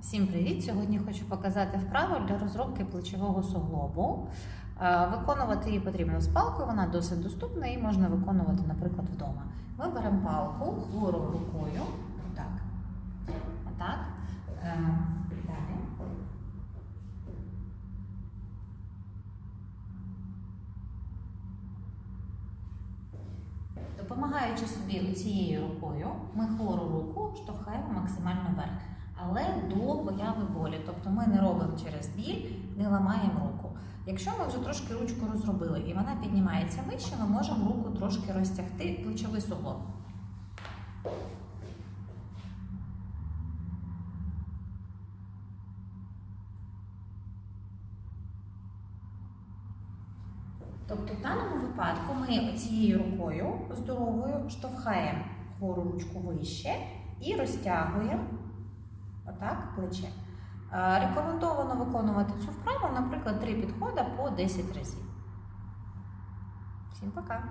Всім привіт! Сьогодні хочу показати вправу для розробки плечового суглобу. Е, Виконувати її потрібно з палкою, вона досить доступна і можна виконувати, наприклад, вдома. Ми беремо палку хворою рукою. Отак. Отак. Е. Допомагаючи собі цією рукою, ми хвору руку штовхаємо максимально вверх, але до появи болі. Тобто ми не робимо через біль, не ламаємо руку. Якщо ми вже трошки ручку розробили і вона піднімається вище, ми можемо руку трошки розтягти плечовий суглоб. Тобто в даному випадку ми цією рукою здоровою штовхаємо хвору ручку вище і розтягуємо отак плече. Е, Рекомендовано виконувати цю вправу, наприклад, три підходи по 10 разів. Всім пока!